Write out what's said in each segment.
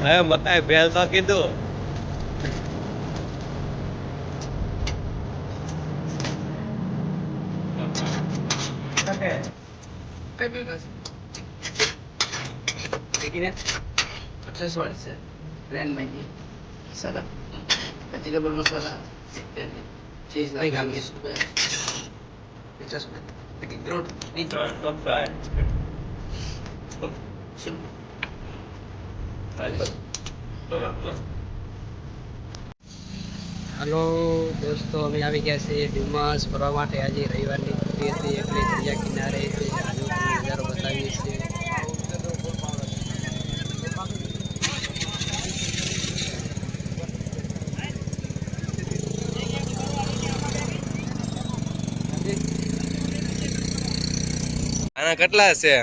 હવે બતાય ભેલ તો કીધું પચાસ Hello દોસ્તો અમે આવી ગયા છીએ ડુમસ. ફરવા માટે આજે રવિવારની છુટ્ટી હતી એટલે દરિયા કિનારે નજારો બતાવીએ છીએ. આના કેટલા છે?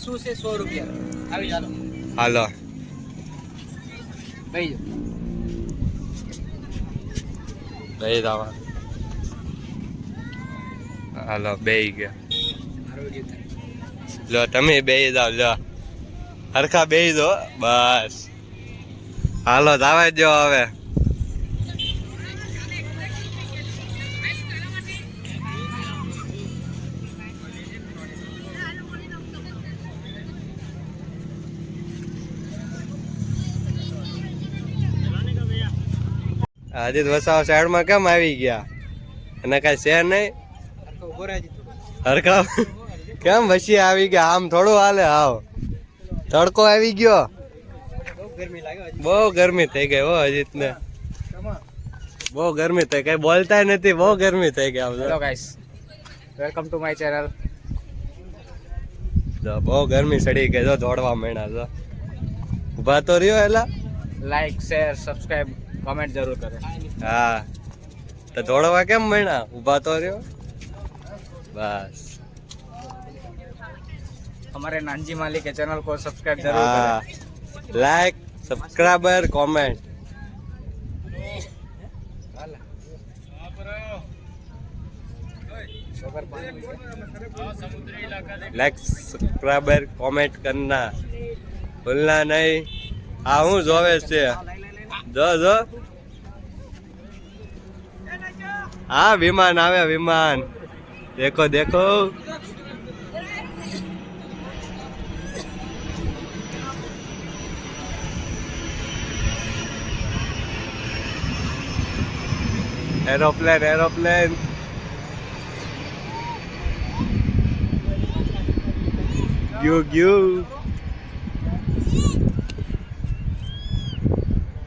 શું છે સો રૂપિયા? આવી ચાલો હાલો બેહી જવા હાલો બેહી ગયા લો તમે બેહી જાવ લો હરખા બેહી દો બસ હાલો જાવા દો હવે આદિત વસાવા સાઈડમાં કેમ આવી ગયા? અને કાંઈ છે નહીં? ઊભો રહેજે થોડો હરખા કેમ વસી આવી ગયા? આમ થોડું હાલે આવ તડકો આવી ગયો. બહુ ગરમી લાગે બહુ ગરમી થઈ ગઈ હો અજીત ને બહુ ગરમી થઈ ગઈ. બોલતા નથી બહુ ગરમી થઈ ગઈ hello guys welcome to my channel જો બહુ ગરમી સડી ગઈ જો દોડવા માંડ્યા જો. ઊભા તો રહ્યો એલા. લાઈક શેર સબસ્ક્રાઇબ કમેન્ટ જરૂર કરે. હા. તો દોડવા કેમ મળ્યા ઊભા તો રહ્યો? બસ. અમારે નાનજી માલિકે ચેનલ કો સબસ્ક્રાઇબ જરૂર કરે. Like subscriber comment like subscriber comment કરના. ભૂલના નહીં. આ હું જોવે છે. જો જો હા વિમાન આવે વિમાન દેખો દેખો એરોપ્લેન એરોપ્લેન ગયું ગયું